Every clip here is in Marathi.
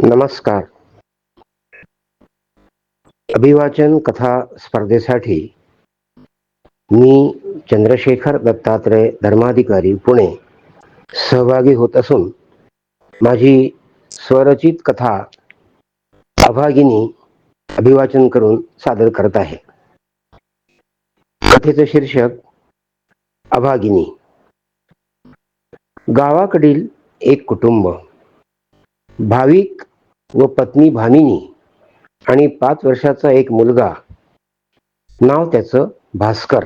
नमस्कार. अभिवाचन कथा स्पर्धेसाठी मी चंद्रशेखर दत्तात्रय धर्माधिकारी पुणे सहभागी होत असून माझी स्वरचित कथा अभागिनी अभिवाचन करून सादर करत आहे. कथेचं शीर्षक अभागिनी. गावाकडील एक कुटुंब भाविक व पत्नी भामिनी आणि पाच वर्षाचा एक मुलगा. नाव त्याचं भास्कर.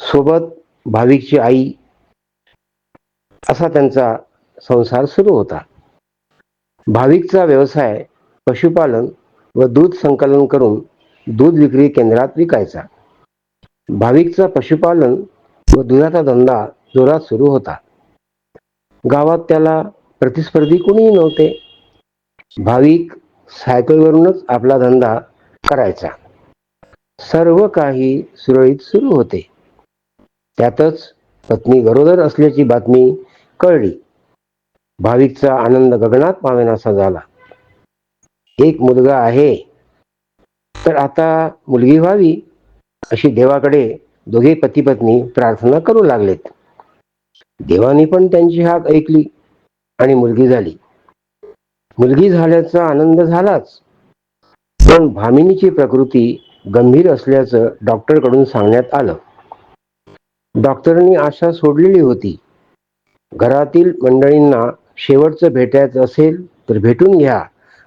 सोबत भाविकची आई. असा त्यांचा संसार सुरू होता. भाविकचा व्यवसाय पशुपालन व दूध संकलन करून दूध विक्री केंद्रात विकायचा. भाविकचा पशुपालन व दुधाचा धंदा जोरात सुरू होता. गावात त्याला प्रतिस्पर्धी कोणीही नव्हते. भाविक सायकलवरूनच आपला धंदा करायचा. सर्व काही सुरळीत सुरू होते. त्यातच पत्नी गरोदर असल्याची बातमी कळली. भाविकचा आनंद गगनात पावेनासा झाला. एक मुलगा आहे. तर आता मुलगी व्हावी अशी देवाकडे दोघे पती पत्नी प्रार्थना करू लागलेत. देवानी पण त्यांची हाक ऐकली आणि मुलगी झाली. मुलगी झाल्याचा आनंद झालाच. पण भामिनीची प्रकृती गंभीर असल्याचं डॉक्टरकडून सांगण्यात आलं. डॉक्टरांनी आशा सोडलेली होती. घरातील मंडळींना शेवटचं भेटायचं असेल तर भेटून घ्या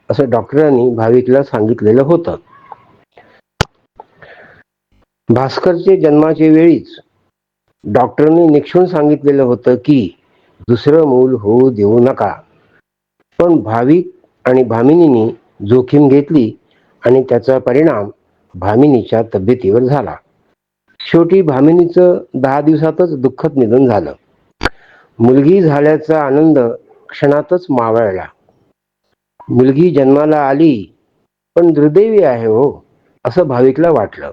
असं डॉक्टरांनी भाविकला सांगितलेलं होतं. भास्करचे जन्माचे वेळीच डॉक्टरांनी निक्षून सांगितलेलं होतं की दुसरं मूल होऊ देऊ नका. पण भाविक आणि भामिनीनी जोखीम घेतली आणि त्याचा परिणाम भामिनीच्या तब्येतीवर झाला. शेवटी भामिनीचं दहा दिवसातच दुःखद निधन झालं. मुलगी झाल्याचा आनंद क्षणातच मावळला. मुलगी जन्माला आली पण दुर्दैवी आहे हो असं भाविकला वाटलं.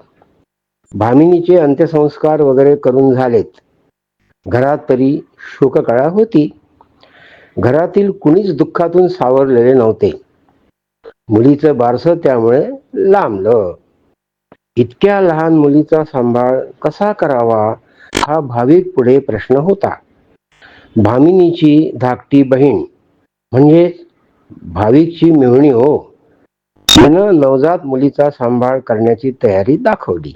भामिनीचे अंत्यसंस्कार वगैरे करून झालेत. घरात तरी शोककळा होती. घरातील कुणीच दुःखातून सावरलेले नव्हते. मुलीचं बारसं त्यामुळे लांबलं. इतक्या लहान मुलीचा सांभाळ कसा करावा हा भाविक पुढे प्रश्न होता. भामिनीची धाकटी बहीण म्हणजे भाविकची मिळणी हो. तिनं नवजात मुलीचा सांभाळ करण्याची तयारी दाखवली.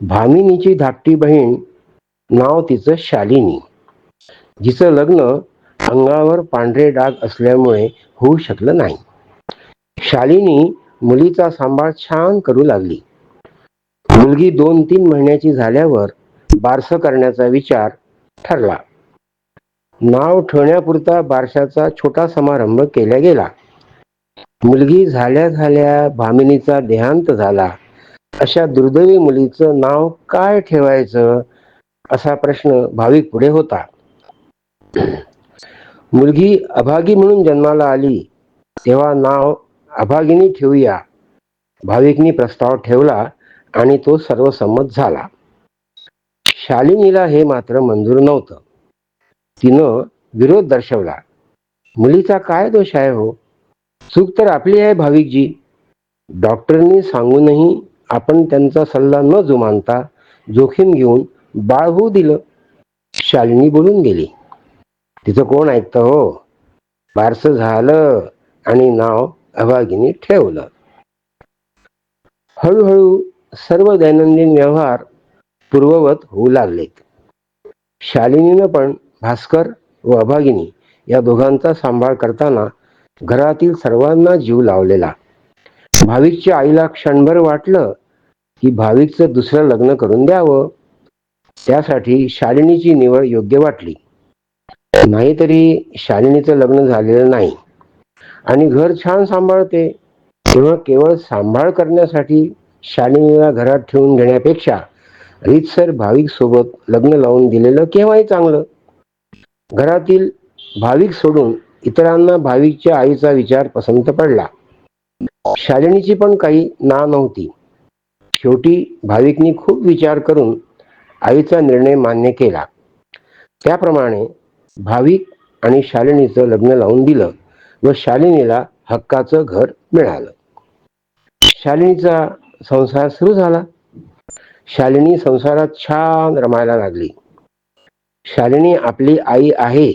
भामिनीची धाकटी बहीण नाव तिचं शालिनी जिचं लग्न अंगावर पांढरे डाग असल्यामुळे होऊ शकलं नाही. शालिनी मुलीचा सांभाळ छान करू लागली. मुलगी दोन तीन महिन्याची झाल्यावर बारसं करण्याचा विचार ठरला. नाव ठेवण्यापुरता बारशाचा छोटा समारंभ केला गेला. मुलगी झाल्या झाल्या भामिनीचा देहांत झाला. अशा दुर्दैवी मुलीचं नाव काय ठेवायचं असा प्रश्न भाविक पुढे होता. मुलगी अभागी म्हणून जन्माला आली. तेव्हा नाव अभागिनी ठेवूया. भाविकनी प्रस्ताव ठेवला आणि तो सर्वसंमत झाला. शालिनीला हे मात्र मंजूर नव्हतं. तिनं विरोध दर्शवला. मुलीचा काय दोष आहे हो? चूक तर आपली आहे भाविकजी. डॉक्टरनी सांगूनही आपण त्यांचा सल्ला न जुमानता जोखीम घेऊन बाळ होऊ दिलं. शालिनी बोलून गेली. तिचं कोण ऐकतं हो? बारसं झालं आणि नाव अभागिनी ठेवलं. हळूहळू सर्व दैनंदिन व्यवहार पूर्ववत होऊ लागलेत. शालिनीनं पण भास्कर व अभागिनी या दोघांचा सांभाळ करताना घरातील सर्वांना जीव लावलेला. भाविकच्या आईला क्षणभर वाटलं की भाविकचं दुसरं लग्न करून द्यावं. त्यासाठी शालिनीची निवड योग्य वाटली. नाहीतरी शालिनीचं लग्न झालेलं नाही. आणि घर छान सांभाळते. तेव्हा केवळ सांभाळ करण्यासाठी शालिनीला घरात ठेवून घेण्यापेक्षा रितसर भाविक सोबत लग्न लावून दिलेलं केव्हाही चांगलं. घरातील भाविक सोडून इतरांना भाविकच्या आईचा विचार पसंत पडला. शालिनीची पण काही ना नव्हती. शेवटी भाविकनी खूप विचार करून आईचा निर्णय मान्य केला. त्याप्रमाणे भाविक आणि शालिनीचं लग्न लावून दिलं व शालिनीला हक्काचं घर मिळालं. शालिनीचा संसार सुरू झाला. शालिनी संसारात छान रमायला लागली. शालिनी आपली आई आहे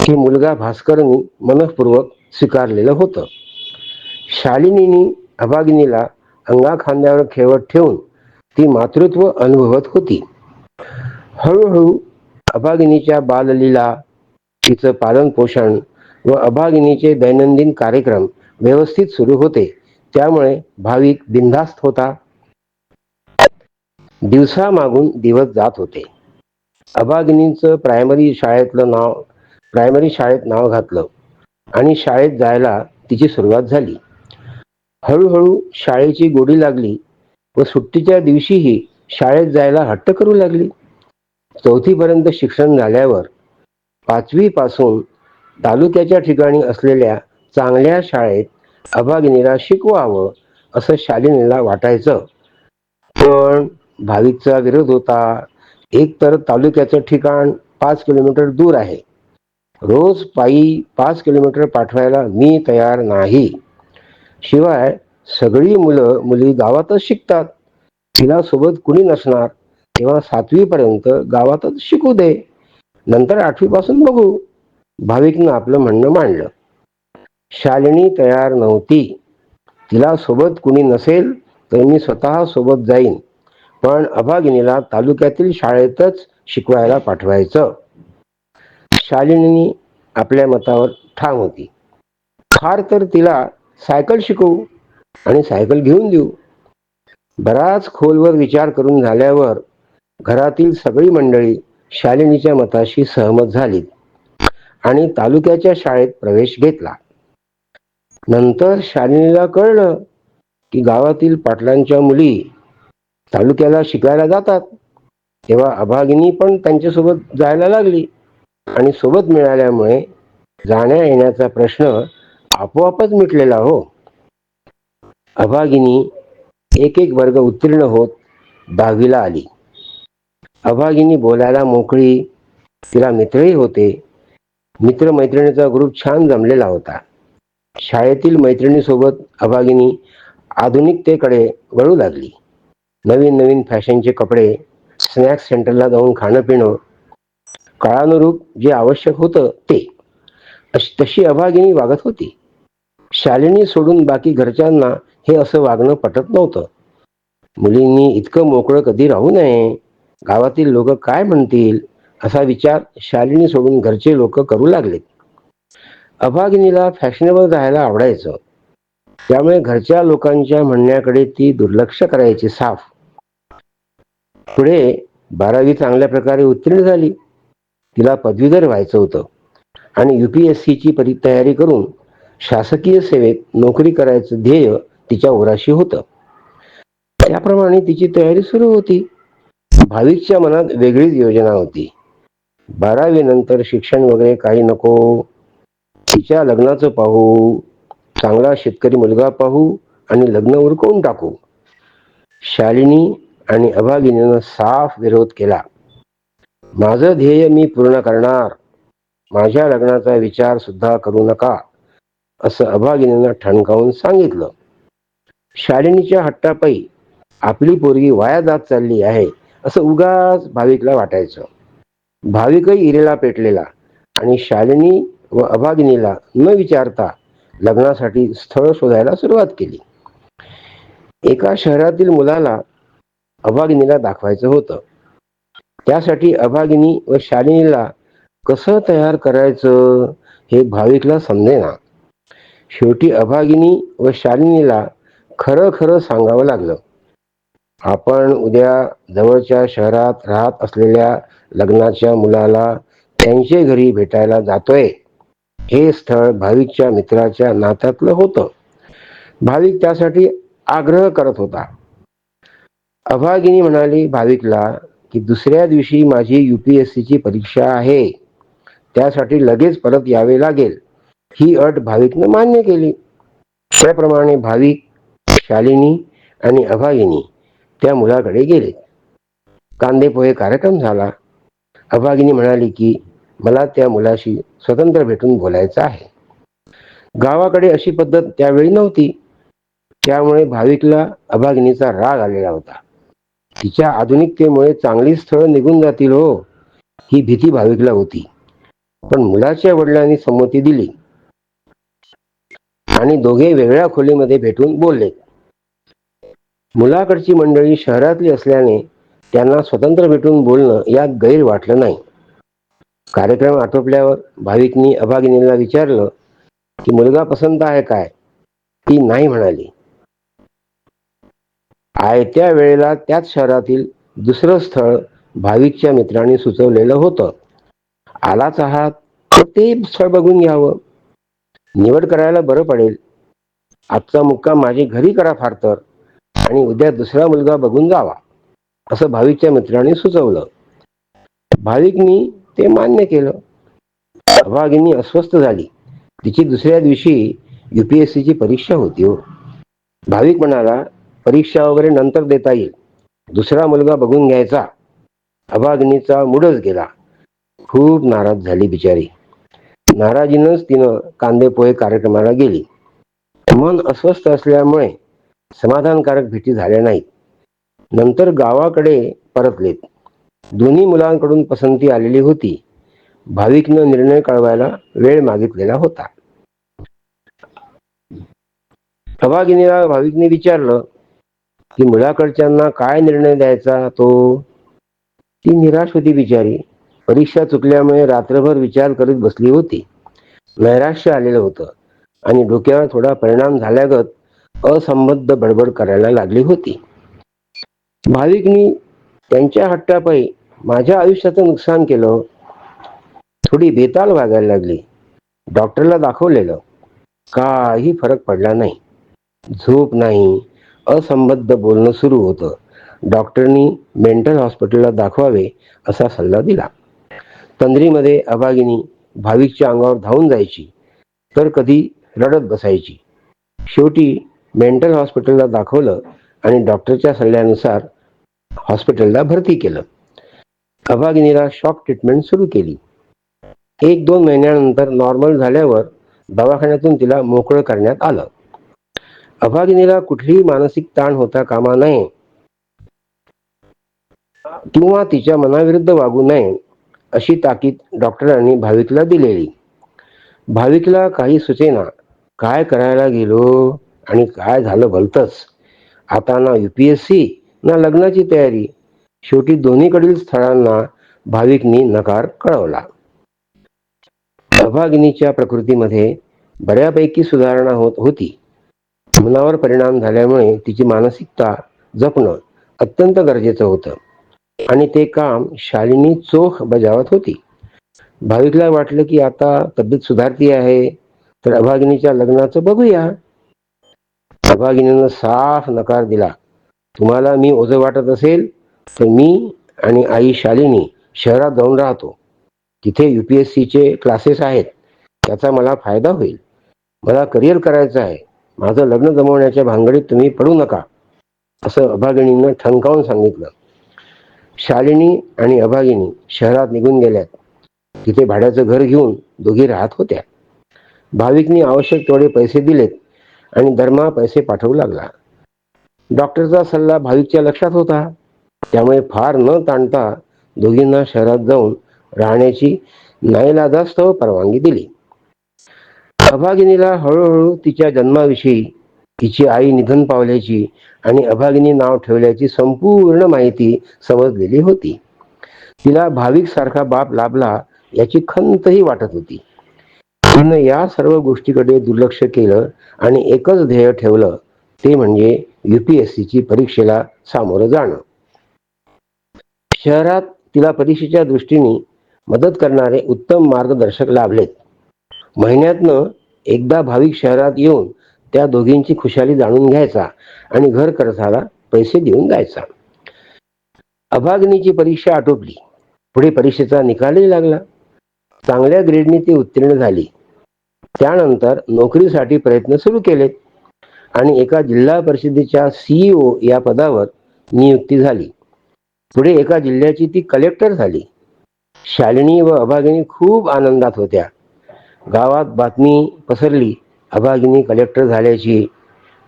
हे मुलगा भास्करनी मनपूर्वक स्वीकारलेलं होतं. शालिनीनी अभागिनीला अंगा खांद्यावर खेळवत ठेवून ती मातृत्व अनुभवत होती. हळूहळू अभागिनीच्या बाललीला तिचं पालन पोषण व अभागिनीचे दैनंदिन कार्यक्रम व्यवस्थित सुरू होते. त्यामुळे भाविक बिनधास्त होता. दिवसामागून दिवस जात होते. अभागिनीचं प्रायमरी शाळेतलं नाव प्रायमरी शाळेत नाव घातलं आणि शाळेत जायला तिची सुरुवात झाली. हळूहळू शाळेची गोडी लागली व सुट्टीच्या दिवशीही शाळेत जायला हट्ट करू लागली. चौथीपर्यंत शिक्षण झाल्यावर पाचवी पासून तालुक्याच्या ठिकाणी असलेल्या चांगल्या शाळेत अभागिनीला शिकवावं असं शालिनीला वाटायचं. पण भाविकचा विरोध होता. एक तर तालुक्याचं ठिकाण पाच किलोमीटर दूर आहे. रोज पायी पाच किलोमीटर पाठवायला मी तयार नाही. शिवाय सगळी मुलं मुली गावातच शिकतात. तिला सोबत कुणी नसणार? तेव्हा सातवीपर्यंत गावातच शिकू दे. नंतर आठवीपासून बघू. भाविकनं आपलं म्हणणं मांडलं. शालिनी तयार नव्हती. तिला सोबत कुणी नसेल तर मी स्वतः सोबत जाईन. पण अभागिनीला तालुक्यातील शाळेतच शिकवायला पाठवायचं. शालिनीनी आपल्या मतावर ठाम होती. फार तर तिला सायकल शिकवू आणि सायकल घेऊन देऊ. बराच खोलवर विचार करून झाल्यावर घरातील सगळी मंडळी शालिनीच्या मताशी सहमत झाली आणि तालुक्याच्या शाळेत प्रवेश घेतला. नंतर शालिनीला कळलं की गावातील पाटलांच्या मुली तालुक्याला शिकायला जातात. तेव्हा अभागिनी पण त्यांच्यासोबत जायला लागली आणि सोबत मिळाल्यामुळे जाण्या येण्याचा प्रश्न आपोआपच मिटलेला हो. अभागिनी एक एक वर्ग उत्तीर्ण होत दहावीला आली. अभागिनी बोलायला मोकळी तिला मित्रही होते. मित्रमैत्रिणीचा ग्रुप छान जमलेला होता. शाळेतील मैत्रिणीसोबत अभागिनी आधुनिकतेकडे वळू लागली. नवीन नवीन फॅशनचे कपडे स्नॅक्स सेंटरला जाऊन खाणं पिणं काळानुरूप जे आवश्यक होतं ते. अशी तशी अभागिनी वागत होती. शालिनी सोडून बाकी घरच्यांना हे असं वागणं पटत नव्हतं. मुलींनी इतकं मोकळं कधी राहू नये. गावातील लोक काय म्हणतील असा विचार शालिनी सोडून घरचे लोक करू लागलेत. अभागिनीला फॅशनेबल राहायला आवडायचं. त्यामुळे घरच्या लोकांच्या म्हणण्याकडे ती दुर्लक्ष करायची साफ. पुढे बारावी चांगल्या प्रकारे उत्तीर्ण झाली. तिला पदवीधर व्हायचं होतं. आणि युपीएससीची परी तयारी करून शासकीय सेवेत नोकरी करायचं ध्येय तिच्या ओराशी होतं. त्याप्रमाणे तिची तयारी सुरू होती. भाविकच्या मनात वेगळीच योजना होती. बारावी नंतर शिक्षण वगैरे काही नको. तिच्या लग्नाचं पाहू चांगला शेतकरी मुलगा पाहू आणि लग्न उरकवून टाकू. शालिनी आणि अभागिनीनं साफ विरोध केला. माझं ध्येय मी पूर्ण करणार. माझ्या लग्नाचा विचार सुद्धा करू नका असं अभागिनीनं ठणकावून सांगितलं. शालिनीच्या हट्टापायी आपली पोरगी वाया जात चालली आहे. असं उगाच भाविकला वाटायचं. भाविकही इरेला पेटलेला आणि शालिनी व अभागिनीला न विचारता लग्नासाठी स्थळ शोधायला सुरुवात केली. एका शहरातील मुलाला अभागिनीला दाखवायचं होतं. त्यासाठी अभागिनी व शालिनीला कसं तयार करायचं हे भाविकला समजेना. शेवटी अभागिनी व शालिनीला खरं खरं सांगावं लागलं. आपण उद्या जवळच्या शहरात राहत असलेल्या लग्नाच्या मुलाला त्यांच्या घरी भेटायला जातोय. हे स्थळ भाविकच्या मित्राच्या नात्यातलं होतं. भाविक त्यासाठी आग्रह करत होता. अभागिनी म्हणाली भाविकला की दुसऱ्या दिवशी माझी युपीएससीची परीक्षा आहे. त्यासाठी लगेच परत यावे लागेल. ही अट भाविकनं मान्य केली. त्याप्रमाणे भाविक शालिनी आणि अभागिनी त्या मुलाकडे गेले. कांदे पोहे कार्यक्रम झाला. अभागिनी म्हणाली की मला त्या मुलाशी स्वतंत्र भेटून बोलायचं आहे. गावाकडे अशी पद्धत त्यावेळी नव्हती. त्यामुळे भाविकला अभागिनीचा राग आलेला होता. तिच्या आधुनिकतेमुळे चांगली स्थळ निघून जातील हो ही भीती भाविकला होती. पण मुलाच्या वडिलांनी संमती दिली आणि दोघे वेगळ्या खोलीमध्ये भेटून बोलले. मुलाकडची मंडळी शहरातली असल्याने त्यांना स्वतंत्र भेटून बोलणं यात गैर वाटलं नाही. कार्यक्रम आटोपल्यावर भाविकनी अभागिनीला विचारलं की मुलगा पसंत आहे काय? ती नाही म्हणाली. आयत्या वेळेला त्याच शहरातील दुसरं स्थळ भाविकच्या मित्रांनी सुचवलेलं होतं. आलाच आहात तर ते स्थळ बघून घ्यावं. निवड करायला बरं पडेल. आजचा मुक्काम माझी घरी करा फार तर. आणि उद्या दुसरा मुलगा बघून जावा असं भाविकच्या मित्रांनी सुचवलं. भाविकनी ते मान्य केलं. अभागिनी अस्वस्थ झाली. तिची दुसऱ्या दिवशी युपीएससीची परीक्षा होती हो. भाविक म्हणाला परीक्षा वगैरे नंतर देता येईल. दुसरा मुलगा बघून घ्यायचा. अभागिनीचा मूडच गेला. खूप नाराज झाली बिचारी. नाराजीनंच तिनं कांदे पोहे कार्यक्रमाला गेली. मन अस्वस्थ असल्यामुळे समाधानकारक भेटी झाल्या नाहीत. नंतर गावाकडे परतलेत. दोन्ही मुलांकडून पसंती आलेली होती. भाविकनं निर्णय कळवायला वेळ मागितलेला होता. अभागिनीला भाविकने विचारलं की मुलाकडच्यांना काय निर्णय द्यायचा तो? ती निराश होती बिचारी. परीक्षा चुकल्यामुळे रात्रभर विचार करीत बसली होती. नैराश्य आलेलं होतं आणि डोक्यावर थोडा परिणाम झाल्यागत असंबद्ध बडबड करायला लागली होती. भाविकनी त्यांच्या हट्टापायी माझ्या आयुष्याचं नुकसान केलं. थोडी बेताल वागायला लागली. डॉक्टरला दाखवलेलं. काही फरक पडला नाही. झोप नाही. असंबद्ध बोलणं सुरू होतं. डॉक्टरनी मेंटल हॉस्पिटलला दाखवावे असा सल्ला दिला. तंद्रीमध्ये अभागिनी भाविकच्या अंगावर धावून जायची. तर कधी रडत बसायची. शेवटी मेंटल हॉस्पिटलला दाखवलं आणि डॉक्टरच्या सल्ल्यानुसार हॉस्पिटलला भरती केलं. अभागिनीला शॉक ट्रीटमेंट सुरू केली. एक दोन महिन्यानंतर नॉर्मल झाल्यावर दवाखान्यातून तिला मोकळं करण्यात आलं. अभागिनीला कुठलीही मानसिक ताण होता कामा नये. किंवा तिच्या मनाविरुद्ध वागू नये अशी ताकीद डॉक्टरांनी भाविकला दिलेली. भाविकला काही सुचेना काय करायला गेलो? आणि काय झालं भलतंच. आता ना युपीएससी ना लग्नाची तयारी. शेवटी दोन्हीकडील स्थळांना भाविकनी नकार कळवला. अभागिनीच्या प्रकृतीमध्ये बऱ्यापैकी सुधारणा होत होती. मनावर परिणाम झाल्यामुळे तिची मानसिकता जपणं अत्यंत गरजेचं होतं. आणि ते काम शालिनी चोख बजावत होती. भाविकला वाटलं की आता तब्येत सुधारती आहे तर अभागिनीच्या लग्नाचं बघूया. विभागिनीनं साफ नकार दिला. तुम्हाला मी ओझं वाटत असेल तर मी आणि आई शालिनी शहरात जाऊन राहतो. तिथे यू पी एस सीचे क्लासेस आहेत. त्याचा मला फायदा होईल. मला करिअर करायचं आहे. माझं लग्न जमवण्याच्या भानगडीत तुम्ही पडू नका. असं अभागिनीनं ठणकावून सांगितलं. शालिनी आणि अभागिनी शहरात निघून गेल्यात. तिथे भाड्याचं घर घेऊन दोघी राहत होत्या. भाविकनी आवश्यक तेवढे पैसे दिलेत. आणि दरमा पैसे पाठवू लागला. डॉक्टरचा सल्ला भाविकच्या लक्षात होता. त्यामुळे फार न ताणता दोघींना शहरात जाऊन राहण्याची नाईलाजास्तव परवानगी दिली. अभागिनीला हळूहळू तिच्या जन्माविषयी तिची आई निधन पावल्याची आणि अभागिनी नाव ठेवल्याची संपूर्ण माहिती समजलेली होती. तिला भाविक सारखा बाप लाभला याची खंतही वाटत होती. तिनं या सर्व गोष्टीकडे दुर्लक्ष केलं आणि एकच ध्येय ठेवलं ते म्हणजे युपीएससीची परीक्षेला सामोरं जाणं. शहरात तिला परीक्षेच्या दृष्टीने मदत करणारे उत्तम मार्गदर्शक लाभलेत. महिन्यातनं एकदा भाविक शहरात येऊन त्या दोघींची खुशाली जाणून घ्यायचा आणि घर खर्चाला पैसे देऊन जायचा. अभागिनीची परीक्षा आटोपली. पुढे परीक्षेचा निकालही लागला. चांगल्या ग्रेडने ती उत्तीर्ण झाली. त्यानंतर नोकरीसाठी प्रयत्न सुरू केले आणि एका जिल्हा परिषदेच्या सीईओ या पदावर नियुक्ती झाली. पुढे एका जिल्ह्याची ती कलेक्टर झाली. शालिनी व अभागिनी खूप आनंदात होत्या. गावात बातमी पसरली अभागिनी कलेक्टर झाल्याची.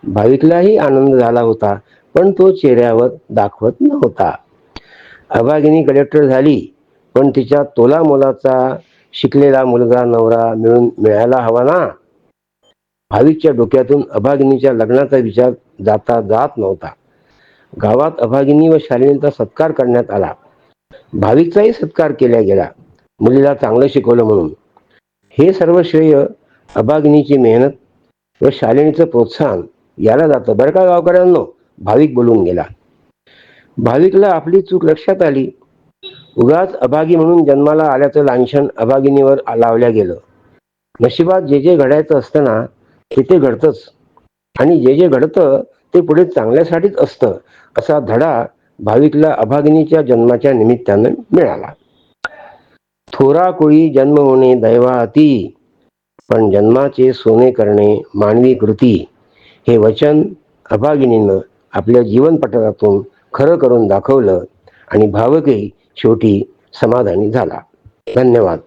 भाविकलाही आनंद झाला होता पण तो चेहऱ्यावर दाखवत नव्हता. अभागिनी कलेक्टर झाली पण तिच्या तोला मोलाचा शिकलेला मुलगा नवरा मिळून मिळायला हवा ना? भाविकच्या डोक्यातून अभागिनीच्या लग्नाचा विचार जाता जात नव्हता. गावात अभागिनी व शालिनीचा सत्कार करण्यात आला. भाविकचाही सत्कार केला गेला. मुलीला चांगलं शिकवलं म्हणून. हे सर्व श्रेय अभागिनीची मेहनत व शालिनीचं प्रोत्साहन याला जातं. बरं का गावकऱ्यांनो? भाविक बोलून गेला. भाविकला आपली चूक लक्षात आली. उगाच अभागी म्हणून जन्माला आल्याचं लांछन अभागिनीवर लावल्या गेलं. नशिबात जे जे घडायचं असतं ना ते ते घडतंच. आणि जे जे घडतं ते पुढे चांगल्यासाठीच असतं असा धडा भाविकला अभागिनीच्या जन्माच्या निमित्तानं मिळाला. थोरा कोळी जन्म होणे दैवाती पण जन्माचे सोने करणे मानवी कृती. हे वचन अभागिनीनं आपल्या जीवनपटलातून खरं करून दाखवलं आणि भावकही शेवटी समाधानी झाला. धन्यवाद.